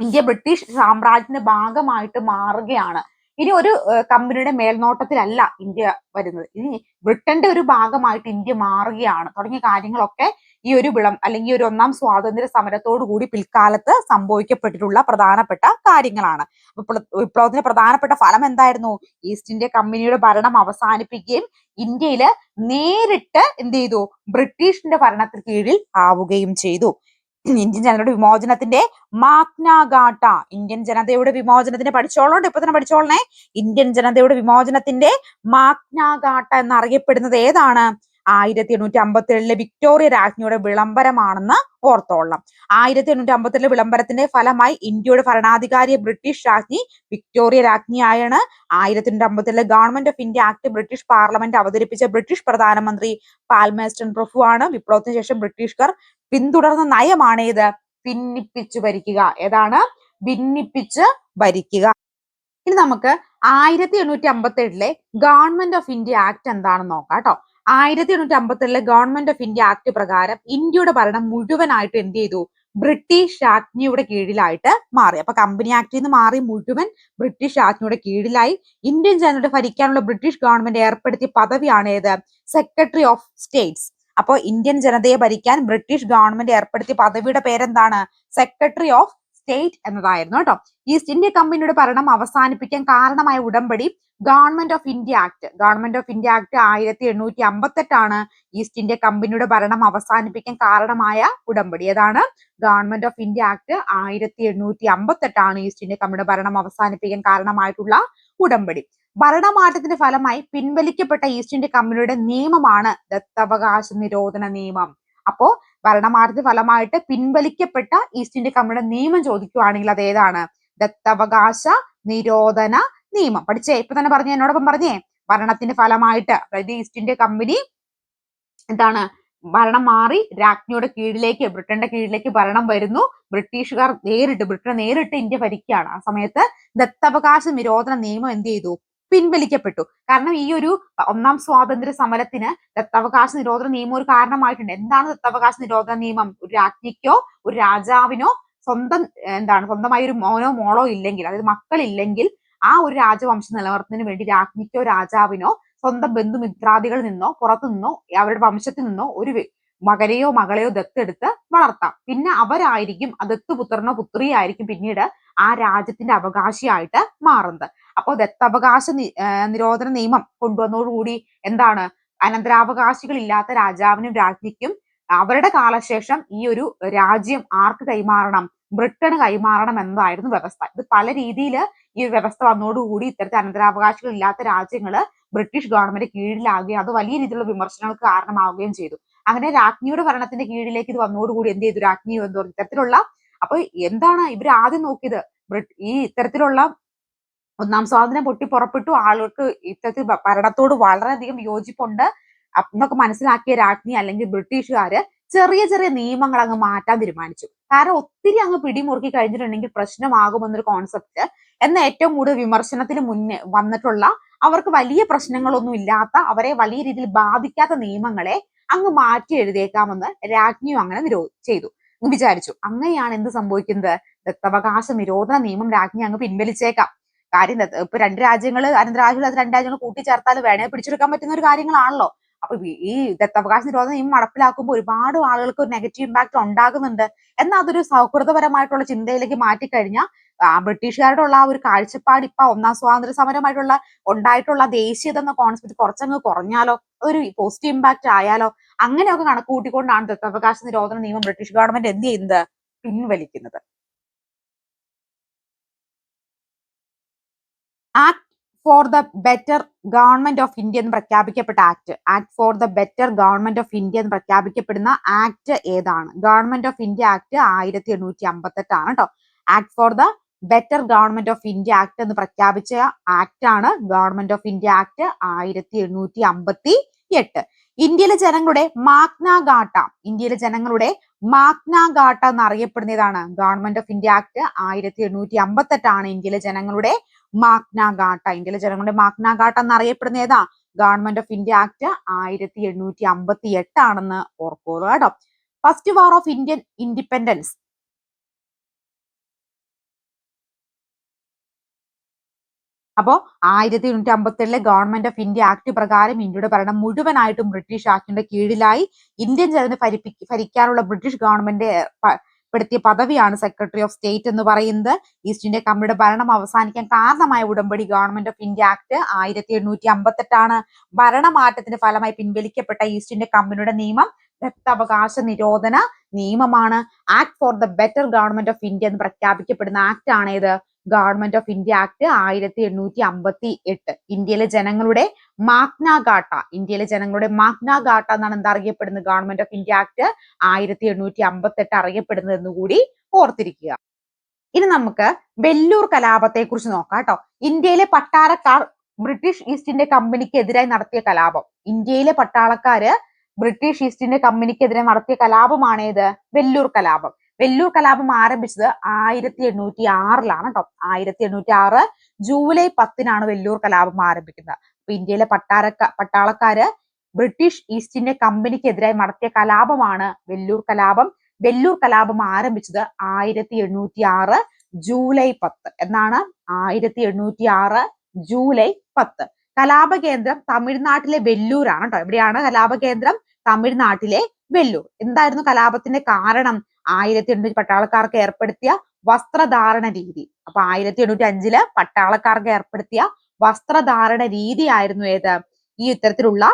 ഇന്ത്യ ബ്രിട്ടീഷ് സാമ്രാജ്യത്തിന്റെ ഭാഗമായിട്ട് മാറുകയാണ്. ഇനി ഒരു കമ്പനിയുടെ മേൽനോട്ടത്തിലല്ല ഇന്ത്യ വരുന്നത്. ഇനി ബ്രിട്ടന്റെ ഒരു ഭാഗമായിട്ട് ഇന്ത്യ മാറുകയാണ്. തുടങ്ങിയ കാര്യങ്ങളൊക്കെ ഈ ഒരു വിളം അല്ലെങ്കിൽ ഒരു ഒന്നാം സ്വാതന്ത്ര്യ സമരത്തോടു കൂടി പിൽക്കാലത്ത് സംഭവിക്കപ്പെട്ടിട്ടുള്ള പ്രധാനപ്പെട്ട കാര്യങ്ങളാണ്. വിപ്ലവത്തിന്റെ പ്രധാനപ്പെട്ട ഫലം എന്തായിരുന്നു? ഈസ്റ്റ് ഇന്ത്യ കമ്പനിയുടെ ഭരണം അവസാനിപ്പിക്കുകയും ഇന്ത്യയിൽ നേരിട്ട് എന്ത് ചെയ്തു? ബ്രിട്ടീഷിന്റെ ഭരണത്തിന് കീഴിൽ ആവുകയും ചെയ്തു. ഇന്ത്യൻ ജനതയുടെ വിമോചനത്തിന്റെ മാഗ്നാഗാട്ട ഇന്ത്യൻ ജനതയുടെ വിമോചനത്തിന്റെ പഠിച്ചോളോണ്ട് ഇപ്പൊ തന്നെ പഠിച്ചോളണേ. ഇന്ത്യൻ ജനതയുടെ വിമോചനത്തിന്റെ മാഗ്നാഗാട്ട എന്നറിയപ്പെടുന്നത് ഏതാണ്? ആയിരത്തി എണ്ണൂറ്റി അമ്പത്തി ഏഴിലെ വിക്ടോറിയ രാജ്ഞിയുടെ വിളംബരമാണെന്ന് ഓർത്തോളണം. ആയിരത്തി എണ്ണൂറ്റി അമ്പത്തി ഏഴിലെ വിളംബരത്തിന്റെ ഫലമായി ഇന്ത്യയുടെ ഭരണാധികാരി ബ്രിട്ടീഷ് രാജ്ഞി വിക്ടോറിയ രാജ്ഞിയായാണ്. ആയിരത്തി എണ്ണൂറ്റി അമ്പത്തി ഏഴിലെ government of India act British parliament അവതരിപ്പിച്ച ബ്രിട്ടീഷ് പ്രധാനമന്ത്രി പാൽമേസ്റ്റൺ പ്രഭു ആണ് വിപ്ലവത്തിന് ശേഷം ബ്രിട്ടീഷുകാർ പിന്തുടർന്ന നയമാണ് ഇത്. ഭിന്നിപ്പിച്ചു ഭരിക്കുക. ഏതാണ്? ഭിന്നിപ്പിച്ച് ഭരിക്കുക. ഇനി നമുക്ക് ആയിരത്തി എണ്ണൂറ്റി അമ്പത്തി ഏഴിലെ ഗവൺമെന്റ് ഓഫ് ഇന്ത്യ ആക്ട് എന്താണെന്ന് നോക്കാം കേട്ടോ. ആയിരത്തി എണ്ണൂറ്റി അമ്പത്തി ഏഴിലെ ഗവൺമെന്റ് ഓഫ് ഇന്ത്യ ആക്ട് പ്രകാരം ഇന്ത്യയുടെ ഭരണം മുഴുവനായിട്ട് എന്ത് ചെയ്തു? ബ്രിട്ടീഷ് രാജ്ഞിയുടെ കീഴിലായിട്ട് മാറി. അപ്പൊ കമ്പനി ആക്ടിൽ നിന്ന് മാറി മുഴുവൻ ബ്രിട്ടീഷ് രാജ്ഞിയുടെ കീഴിലായി. ഇന്ത്യൻ ജനതയുടെ ഭരിക്കാനുള്ള ബ്രിട്ടീഷ് ഗവൺമെന്റ് ഏർപ്പെടുത്തിയ പദവിയാണ് ഏത്? സെക്രട്ടറി ഓഫ് സ്റ്റേറ്റ്സ് അപ്പോൾ ഇന്ത്യൻ ജനതയെ ഭരിക്കാൻ ബ്രിട്ടീഷ് ഗവൺമെന്റ് ഏർപ്പെടുത്തിയ പദവിയുടെ പേരെന്താണ്? സെക്രട്ടറി ഓഫ് സ്റ്റേറ്റ് എന്നതായിരുന്നു കേട്ടോ. ഈസ്റ്റ് ഇന്ത്യ കമ്പനിയുടെ ഭരണം അവസാനിപ്പിക്കാൻ കാരണമായ ഉടമ്പടി government of India act government of India act ആയിരത്തി എണ്ണൂറ്റി അമ്പത്തെട്ടാണ് ഈസ്റ്റ് ഇന്ത്യ കമ്പനിയുടെ ഭരണം അവസാനിപ്പിക്കാൻ കാരണമായ ഉടമ്പടി. ഏതാണ്? ഗവൺമെന്റ് ഓഫ് ഇന്ത്യ ആക്ട് ആയിരത്തി എണ്ണൂറ്റി അമ്പത്തെട്ടാണ് ഈസ്റ്റ് ഇന്ത്യ കമ്പനിയുടെ ഭരണം അവസാനിപ്പിക്കാൻ കാരണമായിട്ടുള്ള ഉടമ്പടി. ഭരണമാറ്റത്തിന്റെ ഫലമായി പിൻവലിക്കപ്പെട്ട ഈസ്റ്റ് ഇന്ത്യ കമ്പനിയുടെ നിയമമാണ് ദത്തവകാശ നിരോധന നിയമം. അപ്പോ ഭരണമാറ്റത്തിന്റെ ഫലമായിട്ട് പിൻവലിക്കപ്പെട്ട ഈസ്റ്റ് ഇന്ത്യ കമ്പനിയുടെ നിയമം ചോദിക്കുകയാണെങ്കിൽ അത് ഏതാണ്? ദത്തവകാശ നിരോധന നിയമം. പഠിച്ചേ ഇപ്പൊ തന്നെ പറഞ്ഞേ എന്നോടൊപ്പം പറഞ്ഞേ. ഭരണത്തിന്റെ ഫലമായിട്ട് അതായത് ഈസ്റ്റ് ഇന്ത്യ കമ്പനി എന്താണ്? ഭരണം മാറി രാജ്ഞിയുടെ കീഴിലേക്ക് ബ്രിട്ടന്റെ കീഴിലേക്ക് ഭരണം വരുന്നു. ബ്രിട്ടീഷുകാർ നേരിട്ട് ബ്രിട്ടൻ നേരിട്ട് ഇന്ത്യ ഭരിക്കുകയാണ്. ആ സമയത്ത് ദത്തവകാശ നിരോധന നിയമം എന്ത് ചെയ്തു? പിൻവലിക്കപ്പെട്ടു. കാരണം ഈ ഒരു ഒന്നാം സ്വാതന്ത്ര്യ സമരത്തിന് ദത്തവകാശ നിരോധന നിയമം ഒരു കാരണമായിട്ടുണ്ട്. എന്താണ് ദത്തവകാശ നിരോധന നിയമം? ഒരു രാജ്ഞിക്കോ ഒരു രാജാവിനോ സ്വന്തം എന്താണ് സ്വന്തമായി ഒരു മോനോ മോളോ ഇല്ലെങ്കിൽ അതായത് മക്കളില്ലെങ്കിൽ ആ ഒരു രാജവംശം നിലനിർത്തുന്നതിന് വേണ്ടി രാജ്ഞിക്കോ രാജാവിനോ സ്വന്തം ബന്ധുമിത്രാദികളിൽ നിന്നോ പുറത്തു നിന്നോ അവരുടെ വംശത്തിൽ നിന്നോ ഒരു മകനെയോ മകളെയോ ദത്തെടുത്ത് വളർത്താം. പിന്നെ അവരായിരിക്കും ആ ദത്തുപുത്രനോ പുത്രിയായിരിക്കും പിന്നീട് ആ രാജ്യത്തിന്റെ അവകാശിയായിട്ട് മാറുന്നത്. അപ്പോൾ ദത്തവകാശ നിരോധന നിയമം കൊണ്ടുവന്നതോടുകൂടി എന്താണ്? അനന്തരാവകാശികൾ ഇല്ലാത്ത രാജാവിനും രാജ്ഞിക്കും അവരുടെ കാലശേഷം ഈ ഒരു രാജ്യം ആർക്ക് കൈമാറണം? ബ്രിട്ടന് കൈമാറണം എന്നതായിരുന്നു വ്യവസ്ഥ. ഇത് പല രീതിയിൽ ഈ ഒരു വ്യവസ്ഥ വന്നതോടുകൂടി ഇത്തരത്തിൽ അനന്തരാവകാശികൾ ഇല്ലാത്ത രാജ്യങ്ങൾ ബ്രിട്ടീഷ് ഗവൺമെന്റ് കീഴിലാകുകയും അത് വലിയ രീതിയിലുള്ള വിമർശനങ്ങൾക്ക് കാരണമാവുകയും ചെയ്തു. അങ്ങനെ രാജ്ഞിയുടെ ഭരണത്തിന്റെ കീഴിലേക്ക് ഇത് വന്നതോടുകൂടി എന്ത് ചെയ്തു? രാജ്ഞി എന്തോ ഇത്തരത്തിലുള്ള അപ്പൊ എന്താണ് ഇവർ ആദ്യം നോക്കിയത്? ഈ ഇത്തരത്തിലുള്ള ഒന്നാം സ്വാതന്ത്ര്യം പൊട്ടി പുറപ്പെട്ടു ആളുകൾക്ക് ഇത്തരത്തിൽ ഭരണത്തോട് വളരെയധികം യോജിപ്പുണ്ട്. എന്നൊക്കെ മനസ്സിലാക്കിയ രാജ്ഞി അല്ലെങ്കിൽ ബ്രിട്ടീഷുകാര് ചെറിയ ചെറിയ നിയമങ്ങൾ അങ്ങ് മാറ്റാൻ തീരുമാനിച്ചു. കാരണം ഒത്തിരി അങ്ങ് പിടിമുറുക്കി കഴിഞ്ഞിട്ടുണ്ടെങ്കിൽ പ്രശ്നമാകുമെന്നൊരു കോൺസെപ്റ്റ് എന്ന ഏറ്റവും കൂടുതൽ വിമർശനത്തിന് മുന്നേ വന്നിട്ടുള്ള അവർക്ക് വലിയ പ്രശ്നങ്ങളൊന്നും ഇല്ലാത്ത അവരെ വലിയ രീതിയിൽ ബാധിക്കാത്ത നിയമങ്ങളെ അങ്ങ് മാറ്റി എഴുതിയേക്കാമെന്ന് രാജ്ഞിയും അങ്ങനെ നിരോ ചെയ്തു. വിചാരിച്ചു. അങ്ങനെയാണ് എന്ത് സംഭവിക്കുന്നത്? ദത്തവകാശ നിരോധന നിയമം രാജ്ഞി അങ്ങ് പിൻവലിച്ചേക്കാം. കാര്യം ഇപ്പൊ രണ്ട് രാജ്യങ്ങൾ അനന്തരാജ്യങ്ങൾ രണ്ട് രാജ്യങ്ങൾ കൂട്ടിച്ചേർത്താൽ വേണേ പിടിച്ചെടുക്കാൻ പറ്റുന്ന ഒരു കാര്യങ്ങളാണല്ലോ. അപ്പൊ ഈ- ദത്തവകാശ നിരോധന നിയമം നടപ്പിലാക്കുമ്പോൾ ഒരുപാട് ആളുകൾക്ക് ഒരു നെഗറ്റീവ് ഇമ്പാക്ട് ഉണ്ടാകുന്നുണ്ട്. എന്നാൽ അതൊരു സൗഹൃദപരമായിട്ടുള്ള ചിന്തയിലേക്ക് മാറ്റിക്കഴിഞ്ഞാൽ ബ്രിട്ടീഷുകാരുടെ ഉള്ള ആ ഒരു കാഴ്ചപ്പാട് ഇപ്പൊ ഒന്നാം സ്വാതന്ത്ര്യ സമരമായിട്ടുള്ള ഉണ്ടായിട്ടുള്ള ദേശീയത എന്ന കോൺസെപ്റ്റ് കുറച്ചങ്ങ് കുറഞ്ഞാലോ ഒരു പോസിറ്റീവ് ഇമ്പാക്ട് ആയാലോ അങ്ങനെയൊക്കെ കണക്ക് കൂട്ടിക്കൊണ്ടാണ് ദത്തവകാശ നിരോധന നിയമം ബ്രിട്ടീഷ് ഗവൺമെന്റ് എന്ത് ചെയ്യുന്നത് പിൻവലിക്കുന്നത്. Act for the better government of India എന്ന് പ്രഖ്യാപിക്കപ്പെട്ട act act for the better government of India എന്ന് പ്രഖ്യാപിക്കപ്പെടുന്ന ആക്ട് ഏതാണ്? ഗവൺമെന്റ് ഓഫ് ഇന്ത്യ ആക്ട് ആയിരത്തി എണ്ണൂറ്റി അമ്പത്തെട്ട് ആണ് കേട്ടോ act for the better government of India act എന്ന് പ്രഖ്യാപിച്ച ആക്ട് ആണ് ഗവൺമെന്റ് ഓഫ് ഇന്ത്യ ആക്ട് ആയിരത്തി എണ്ണൂറ്റി അമ്പത്തി എട്ട് ഇന്ത്യയിലെ ജനങ്ങളുടെ മാഗ്നാഘാട്ട ഇന്ത്യയിലെ ജനങ്ങളുടെ മാഗ്ന എന്ന് എന്നറിയപ്പെടുന്ന ഇതാണ് ഗവൺമെന്റ് ഓഫ് ഇന്ത്യ ആക്ട് ആയിരത്തി എണ്ണൂറ്റി അമ്പത്തെട്ടാണ് ഇന്ത്യയിലെ ജനങ്ങളുടെ മാഗ്ന ഗാട്ട ഇന്ത്യയിലെ ജനങ്ങളുടെ മാഗ്ന എന്ന് എന്നറിയപ്പെടുന്ന ഏതാ? ഗവൺമെന്റ് ഓഫ് ഇന്ത്യ ആക്ട് ആയിരത്തി എണ്ണൂറ്റി അമ്പത്തി എട്ടാണെന്ന് ഓർക്കുക കേട്ടോ. First war of Indian independence അപ്പോ ആയിരത്തി എണ്ണൂറ്റി അമ്പത്തി ഏഴിലെ ഗവൺമെന്റ് ഓഫ് ഇന്ത്യ ആക്ട് പ്രകാരം ഇന്ത്യയുടെ ഭരണം മുഴുവനായിട്ടും ബ്രിട്ടീഷ് ആക്ടിന്റെ കീഴിലായി ഇന്ത്യൻ ജനത ഭരിപ്പി ഭരിക്കാനുള്ള ബ്രിട്ടീഷ് ഗവൺമെന്റ് പെടുത്തിയ പദവിയാണ് സെക്രട്ടറി ഓഫ് സ്റ്റേറ്റ് എന്ന് പറയുന്നത്. ഈസ്റ്റ് ഇന്ത്യ കമ്പനിയുടെ ഭരണം അവസാനിക്കാൻ കാരണമായ ഉടമ്പടി ഗവൺമെന്റ് ഓഫ് ഇന്ത്യ ആക്ട് ആയിരത്തി എണ്ണൂറ്റി അമ്പത്തെട്ടാണ് ഭരണമാറ്റത്തിന്റെ ഫലമായി പിൻവലിക്കപ്പെട്ട ഈസ്റ്റ് ഇന്ത്യ കമ്പനിയുടെ നിയമം ദത്തവകാശ നിരോധന നിയമമാണ്. Act for the better government of India എന്ന് പ്രഖ്യാപിക്കപ്പെടുന്ന ആക്ട് ആണ് ഇത് ഗവൺമെന്റ് ഓഫ് ഇന്ത്യ ആക്ട് ആയിരത്തി എണ്ണൂറ്റി അമ്പത്തി എട്ട് ഇന്ത്യയിലെ ജനങ്ങളുടെ മാഗ്നാഗാട്ട ഇന്ത്യയിലെ ജനങ്ങളുടെ മാഗ്നാഗാട്ട എന്നാണ് എന്താ അറിയപ്പെടുന്നത്? ഗവൺമെന്റ് ഓഫ് ഇന്ത്യ ആക്ട് ആയിരത്തി എണ്ണൂറ്റി അമ്പത്തി എട്ട് അറിയപ്പെടുന്നത് എന്നുകൂടി ഓർത്തിരിക്കുക. ഇനി നമുക്ക് വെല്ലൂർ കലാപത്തെ കുറിച്ച് നോക്കാം കേട്ടോ. ഇന്ത്യയിലെ പട്ടാളക്കാർ ബ്രിട്ടീഷ് ഈസ്റ്റ് ഇന്ത്യ കമ്പനിക്ക് എതിരായി നടത്തിയ കലാപം. ഇന്ത്യയിലെ പട്ടാളക്കാര് ബ്രിട്ടീഷ് ഈസ്റ്റ് ഇന്ത്യ കമ്പനിക്കെതിരെ നടത്തിയ കലാപമാണ് വെല്ലൂർ കലാപം. വെല്ലൂർ കലാപം ആരംഭിച്ചത് ആയിരത്തി എണ്ണൂറ്റി ആറിലാണ് കേട്ടോ ആയിരത്തി എണ്ണൂറ്റി ആറ് ജൂലൈ പത്തിനാണ് വെല്ലൂർ കലാപം ആരംഭിക്കുന്നത്. അപ്പൊ ഇന്ത്യയിലെ പട്ടാരക്ക പട്ടാളക്കാര് ബ്രിട്ടീഷ് ഈസ്റ്റ് ഇന്ത്യ കമ്പനിക്കെതിരായി നടത്തിയ കലാപമാണ് വെല്ലൂർ കലാപം. വെല്ലൂർ കലാപം ആരംഭിച്ചത് ആയിരത്തി എണ്ണൂറ്റി ആറ് ജൂലൈ പത്ത്. എന്നാണ് ആയിരത്തി എണ്ണൂറ്റി ആറ് ജൂലൈ പത്ത്. കലാപ കേന്ദ്രം തമിഴ്നാട്ടിലെ വെല്ലൂരാണ് കേട്ടോ എവിടെയാണ് കലാപ കേന്ദ്രം തമിഴ്നാട്ടിലെ വെല്ലൂർ. എന്തായിരുന്നു കലാപത്തിന്റെ കാരണം? ആയിരത്തി എണ്ണൂറ്റി പട്ടാളക്കാർക്ക് ഏർപ്പെടുത്തിയ വസ്ത്രധാരണ രീതി. അപ്പൊ ആയിരത്തി എണ്ണൂറ്റി അഞ്ചിൽ പട്ടാളക്കാർക്ക് ഏർപ്പെടുത്തിയ വസ്ത്രധാരണ രീതിയായിരുന്നു ഏത്? ഈ ഇത്തരത്തിലുള്ള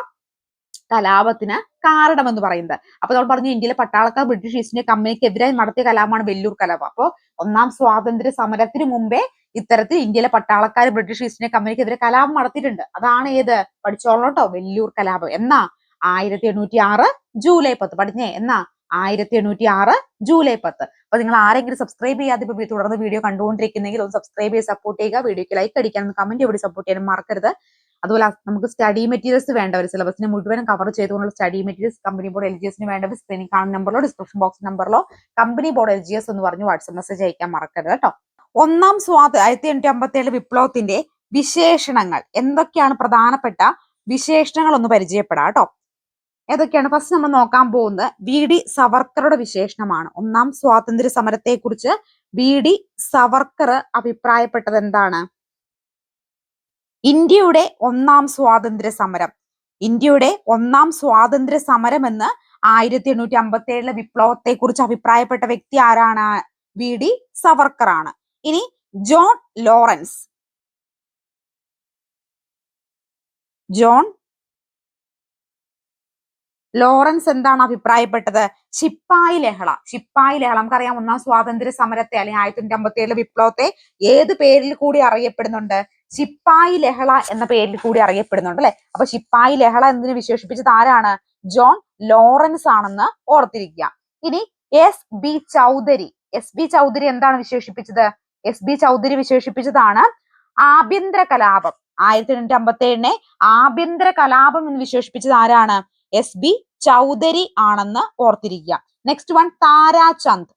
കലാപത്തിന് കാരണമെന്ന് പറയുന്നത്. അപ്പൊ നമ്മൾ പറഞ്ഞു ഇന്ത്യയിലെ പട്ടാളക്കാർ ബ്രിട്ടീഷ് ഈസ്റ്റ് ഇന്ത്യ കമ്പനിക്ക് എതിരായി നടത്തിയ കലാപമാണ് വെല്ലൂർ കലാപം. അപ്പോ ഒന്നാം സ്വാതന്ത്ര്യ സമരത്തിന് മുമ്പേ ഇത്തരത്തിൽ ഇന്ത്യയിലെ പട്ടാളക്കാർ ബ്രിട്ടീഷ് ഈസ്റ്റ് ഇന്ത്യ കമ്പനിക്കെതിരെ കലാപം നടത്തിയിട്ടുണ്ട്. അതാണ് ഏത്? പഠിച്ചോളണം കേട്ടോ വെല്ലൂർ കലാപം. എന്നാ? ആയിരത്തി എണ്ണൂറ്റി ആറ് ജൂലൈ പത്ത്. പഠിഞ്ഞേ എന്നാ? ആയിരത്തി എണ്ണൂറ്റി ആറ് ജൂലൈ പത്ത്. അപ്പൊ നിങ്ങൾ ആരെങ്കിലും സബ്സ്ക്രൈബ് ചെയ്യാതെ ഇപ്പൊ തുടർന്ന് വീഡിയോ കണ്ടുകൊണ്ടിരിക്കുന്നെങ്കിൽ ഒന്ന് സബ്സ്ക്രൈബ് ചെയ്ത് സപ്പോർട്ട് ചെയ്യുക. വീഡിയോക്ക് ലൈക്ക് അടിക്കാൻ കമന്റ് ഇവിടെ സപ്പോർട്ട് ചെയ്യാനും മറക്കരുത്. അതുപോലെ നമുക്ക് സ്റ്റഡി മെറ്റീരിയൽസ് വേണ്ട. ഒരു സിലബസിനെ മുഴുവനും കവർ ചെയ്തുകൊണ്ടുള്ള study materials company board L G എസിന് വേണ്ടവർ സ്ക്രീനിൽ കാണുന്ന നമ്പറിലോ description box നമ്പറിലോ company board L G S എന്ന് പറഞ്ഞ് വാട്സ്ആപ്പ് മെസ്സേജ് അയക്കാൻ മറക്കരുത് കേട്ടോ. ഒന്നാം സ്വാത ആയിരത്തി എണ്ണൂറ്റി അമ്പത്തി ഏഴ് വിപ്ലവത്തിന്റെ വിശേഷണങ്ങൾ. എന്തൊക്കെയാണ് പ്രധാനപ്പെട്ട വിശേഷണങ്ങൾ ഒന്ന് പരിചയപ്പെടാം കേട്ടോ. ഏതൊക്കെയാണ്? ഫസ്റ്റ് നമ്മൾ നോക്കാൻ പോകുന്നത് വി ഡി സവർക്കറുടെ വിശേഷണമാണ്. ഒന്നാം സ്വാതന്ത്ര്യ സമരത്തെ കുറിച്ച് വി ഡി സവർക്കർ അഭിപ്രായപ്പെട്ടത് എന്താണ്? ഇന്ത്യയുടെ ഒന്നാം സ്വാതന്ത്ര്യ സമരം. ഇന്ത്യയുടെ ഒന്നാം സ്വാതന്ത്ര്യ സമരം എന്ന് ആയിരത്തി എണ്ണൂറ്റി അമ്പത്തി ഏഴിലെ വിപ്ലവത്തെ കുറിച്ച് അഭിപ്രായപ്പെട്ട വ്യക്തി ആരാണ്? വി ഡി സവർക്കർ ആണ് ഇനി ജോൺ ലോറൻസ്. ജോൺ ലോറൻസ് എന്താണ് അഭിപ്രായപ്പെട്ടത്? ശിപ്പായി ലഹള. ശിപ്പായി ലഹള. നമുക്കറിയാം ഒന്നാം സ്വാതന്ത്ര്യ സമരത്തെ അല്ലെങ്കിൽ ആയിരത്തി തൊണ്ണൂറ്റി അമ്പത്തി ഏഴിലെ വിപ്ലവത്തെ ഏത് പേരിൽ കൂടി അറിയപ്പെടുന്നുണ്ട്? ശിപ്പായി ലഹള എന്ന പേരിൽ കൂടി അറിയപ്പെടുന്നുണ്ട് അല്ലെ? അപ്പൊ ശിപ്പായി ലഹള എന്നതിന് വിശേഷിപ്പിച്ചത് ആരാണ്? ജോൺ ലോറൻസ് ആണെന്ന് ഓർത്തിരിക്കുക. ഇനി S B Chaudhuri. S B Chaudhuri എന്താണ് വിശേഷിപ്പിച്ചത്? എസ് ബി ചൗധരി വിശേഷിപ്പിച്ചതാണ് ആഭ്യന്തര കലാപം. ആയിരത്തി എണ്ണൂറ്റി അമ്പത്തി ഏഴിനെ ആഭ്യന്തര കലാപം എന്ന് വിശേഷിപ്പിച്ചത് ആരാണ്? എസ് ബി ചൗധരി ആണെന്ന് ഓർത്തിരിക്കുക. Next one Tarachand.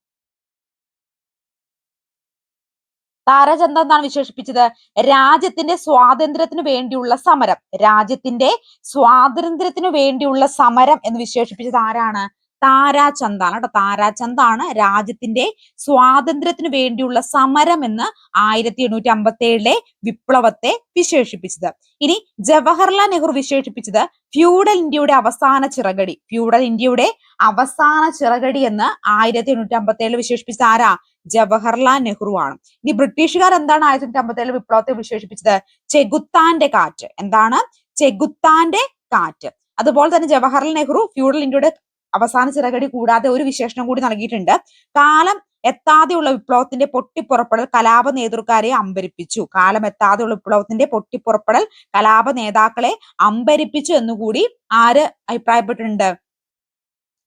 താരാചന്ദ് എന്താണ് വിശേഷിപ്പിച്ചത്? രാജ്യത്തിന്റെ സ്വാതന്ത്ര്യത്തിനു വേണ്ടിയുള്ള സമരം. രാജ്യത്തിന്റെ സ്വാതന്ത്ര്യത്തിനു വേണ്ടിയുള്ള സമരം എന്ന് വിശേഷിപ്പിച്ചത് ആരാണ്? താരാചന്ദ് ആണ് കേട്ടോ. താരാചന്ദ് ആണ് രാജ്യത്തിന്റെ സ്വാതന്ത്ര്യത്തിനു വേണ്ടിയുള്ള സമരം എന്ന് ആയിരത്തി എണ്ണൂറ്റി അമ്പത്തി ഏഴിലെ വിപ്ലവത്തെ വിശേഷിപ്പിച്ചത്. ഇനി ജവഹർലാൽ നെഹ്റു വിശേഷിപ്പിച്ചത് ഫ്യൂഡൽ ഇന്ത്യയുടെ അവസാന ചിറകടി. ഫ്യൂഡൽ ഇന്ത്യയുടെ അവസാന ചിറകടി എന്ന് ആയിരത്തി എണ്ണൂറ്റി അമ്പത്തി ഏഴിൽ വിശേഷിപ്പിച്ചത് ആരാ? ജവഹർലാൽ നെഹ്റു ആണ്. ഇനി ബ്രിട്ടീഷുകാർ എന്താണ് ആയിരത്തി എണ്ണൂറ്റി അമ്പത്തി ഏഴിൽ വിപ്ലവത്തെ വിശേഷിപ്പിച്ചത്? ചെകുത്താന്റെ കാറ്റ്. എന്താണ്? ചെകുത്താന്റെ കാറ്റ്. അതുപോലെ തന്നെ ജവഹർലാൽ നെഹ്റു ഫ്യൂഡൽ ഇന്ത്യയുടെ അവസാന ചിറകടി കൂടാതെ ഒരു വിശേഷണം കൂടി നൽകിയിട്ടുണ്ട്. കാലം എത്താതെയുള്ള വിപ്ലവത്തിന്റെ പൊട്ടിപ്പുറപ്പെടൽ കലാപ നേതൃക്കാരെ അമ്പരിപ്പിച്ചു. കാലം എത്താതെയുള്ള വിപ്ലവത്തിന്റെ പൊട്ടിപ്പുറപ്പെടൽ കലാപ നേതാക്കളെ അമ്പരിപ്പിച്ചു എന്നുകൂടി ആര് അഭിപ്രായപ്പെട്ടിട്ടുണ്ട്?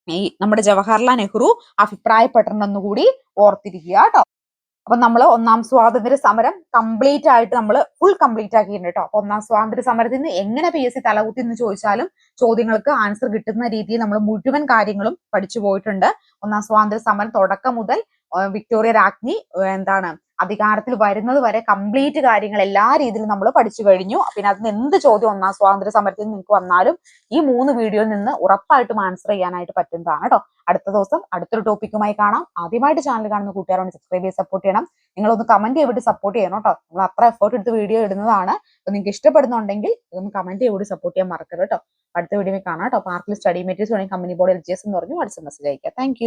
ഈ നമ്മുടെ ജവഹർലാൽ നെഹ്റു അഭിപ്രായപ്പെട്ടെന്നുകൂടി കൂടി ഓർത്തിരിക്കുക കേട്ടോ. അപ്പൊ നമ്മൾ ഒന്നാം സ്വാതന്ത്ര്യ സമരം കംപ്ലീറ്റ് ആയിട്ട് നമ്മൾ ഫുൾ കംപ്ലീറ്റ് ആക്കിയിട്ടുണ്ട് കേട്ടോ. ഒന്നാം സ്വാതന്ത്ര്യ സമരത്തിൽ നിന്ന് എങ്ങനെ പി എസ് സി തലകുത്തി എന്ന് ചോദിച്ചാലും ചോദ്യങ്ങൾക്ക് ആൻസർ കിട്ടുന്ന രീതിയിൽ നമ്മൾ മുഴുവൻ കാര്യങ്ങളും പഠിച്ചു പോയിട്ടുണ്ട്. ഒന്നാം സ്വാതന്ത്ര്യ സമരം തുടക്കം മുതൽ വിക്ടോറിയ രാജ്ഞി എന്താണ് അധികാരത്തിൽ വരുന്നത് വരെ കംപ്ലീറ്റ് കാര്യങ്ങൾ എല്ലാ രീതിയിലും നമ്മൾ പഠിച്ചു കഴിഞ്ഞു. പിന്നെ അതിന് എന്ത് ചോദ്യം ഒന്നാം സ്വാതന്ത്ര്യ സമരത്തിൽ നിങ്ങൾക്ക് വന്നാലും ഈ മൂന്ന് വീഡിയോയിൽ നിന്ന് ഉറപ്പായിട്ടും ആൻസർ ചെയ്യാനായിട്ട് പറ്റുന്നതാണ് കേട്ടോ അടുത്ത ദിവസം അടുത്തൊരു ടോപ്പിക്കുമായി കാണാം. ആദ്യമായിട്ട് ചാനൽ കാണുന്ന കൂട്ടുകാരോട് സബ്സ്ക്രൈബ് ചെയ്ത് സപ്പോർട്ട് ചെയ്യണം. നിങ്ങളൊന്ന് കമന്റ് ചെയ്തിട്ട് സപ്പോർട്ട് ചെയ്യണം കേട്ടോ നമ്മൾ അത്ര എഫേർട്ട് എടുത്ത് വീഡിയോ ഇടുന്നതാണ്. അപ്പൊ നിങ്ങൾക്ക് ഇഷ്ടപ്പെടുന്നുണ്ടെങ്കിൽ ഒന്ന് കമന്റ് ചെയ്ത് സപ്പോർട്ട് ചെയ്യാൻ മറക്കരുത് കേട്ടോ അടുത്ത വീഡിയോയിൽ കാണാം കേട്ടോ പാർക്കിൽ സ്റ്റഡി മെറ്റീരിയൽസ് വേണമെങ്കിൽ company board L G S എന്ന് പറഞ്ഞു വാട്സ്ആപ്പ് മെസ്സേജ് അയക്കാം താങ്ക്